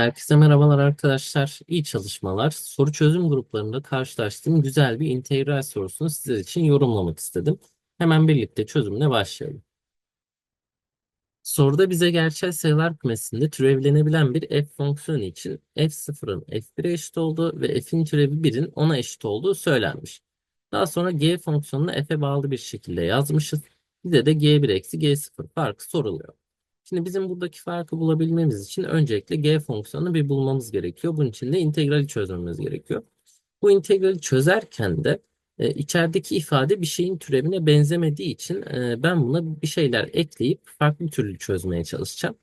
Herkese merhabalar arkadaşlar. İyi çalışmalar. Soru çözüm gruplarında karşılaştığım güzel bir integral sorusunu sizler için yorumlamak istedim. Hemen birlikte çözümüne başlayalım. Soruda bize gerçel sayılar kümesinde türevlenebilen bir f fonksiyonu için f0'ın f1'e eşit olduğu ve f'in türevi 1'in 10'a eşit olduğu söylenmiş. Daha sonra g fonksiyonunu f'e bağlı bir şekilde yazmışız. Bize de g1 eksi g0 farkı soruluyor. Şimdi bizim buradaki farkı bulabilmemiz için öncelikle g fonksiyonunu bir bulmamız gerekiyor. Bunun için de integrali çözmemiz gerekiyor. Bu integrali çözerken de e, içerideki ifade bir şeyin türevine benzemediği için e, ben buna bir şeyler ekleyip farklı türlü çözmeye çalışacağım.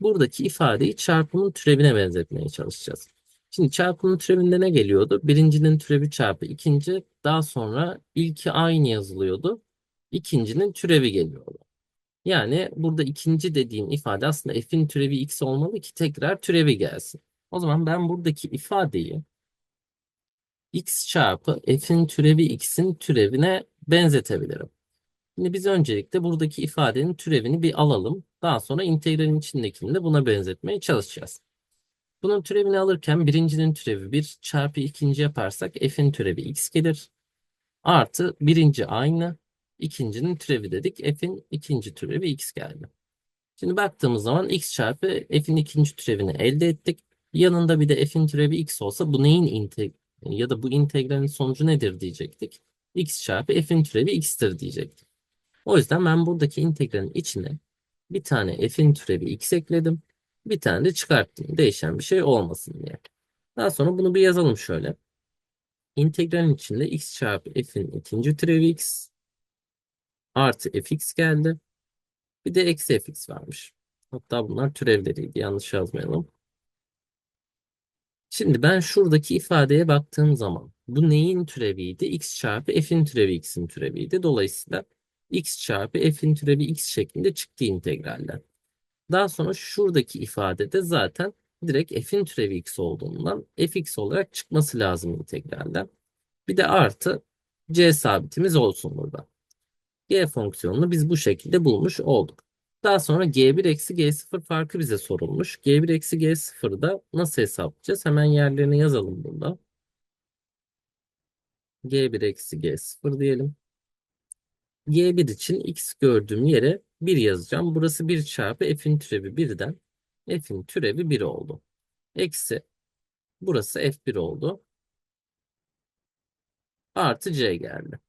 Buradaki ifadeyi çarpımın türevine benzetmeye çalışacağız. Şimdi çarpımın türevinde ne geliyordu? Birincinin türevi çarpı ikinci, daha sonra ilki aynı yazılıyordu. İkincinin türevi geliyordu. Yani burada ikinci dediğim ifade aslında f'in türevi x olmalı ki tekrar türevi gelsin. O zaman ben buradaki ifadeyi x çarpı f'in türevi x'in türevine benzetebilirim. Şimdi biz öncelikle buradaki ifadenin türevini bir alalım. Daha sonra integralin içindekini de buna benzetmeye çalışacağız. Bunun türevini alırken birincinin türevi 1 çarpı ikinci yaparsak f'in türevi x gelir. Artı birinci aynı. İkincinin türevi dedik. F'in ikinci türevi x geldi. Şimdi baktığımız zaman x çarpı f'in ikinci türevini elde ettik. Yanında bir de f'in türevi x olsa bu neyin integ ya da bu integralin sonucu nedir diyecektik. x çarpı f'in türevi x'tir diyecektik. O yüzden ben buradaki integralin içine bir tane f'in türevi x ekledim. Bir tane de çıkarttım. Değişen bir şey olmasın diye. Daha sonra bunu bir yazalım şöyle. İntegralin içinde x çarpı f'in ikinci türevi x artı fx geldi. Bir de eksi fx varmış. Hatta bunlar türevleriydi. Yanlış yazmayalım. Şimdi ben şuradaki ifadeye baktığım zaman bu neyin türeviydi? x çarpı f'in türevi x'in türeviydi. Dolayısıyla x çarpı f'in türevi x şeklinde çıktı integralden. Daha sonra şuradaki ifadede zaten direkt f'in türevi x olduğundan fx olarak çıkması lazım integralden. Bir de artı c sabitimiz olsun burada. G fonksiyonunu biz bu şekilde bulmuş olduk. Daha sonra g1 eksi g0 farkı bize sorulmuş. g1 eksi g0'ı da nasıl hesaplayacağız? Hemen yerlerini yazalım burada. g1 eksi g0 diyelim. g1 için x gördüğüm yere 1 yazacağım. Burası 1 çarpı f'in türevi 1'den f'in türevi 1 oldu. Eksi burası f1 oldu. Artı c geldi.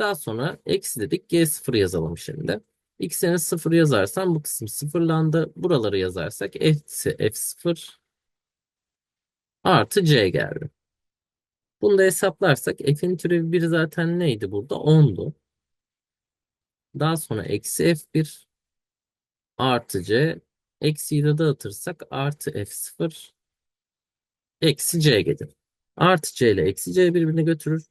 Daha sonra eksi dedik g0 yazalım şimdi. X'ine 0 yazarsam bu kısım sıfırlandı. Buraları yazarsak eksi f0 artı c geldi. Bunu da hesaplarsak f'in türevi 1 zaten neydi burada? 10'du. Daha sonra eksi f1 artı c eksiyi de dağıtırsak artı f0 eksi c gelir. Artı c ile eksi c birbirini götürür.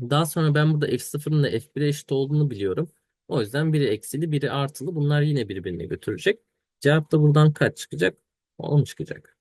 Daha sonra ben burada f0'ın da f1'e eşit olduğunu biliyorum. O yüzden biri eksili biri artılı bunlar yine birbirini götürecek. Cevap da buradan kaç çıkacak? 10 çıkacak.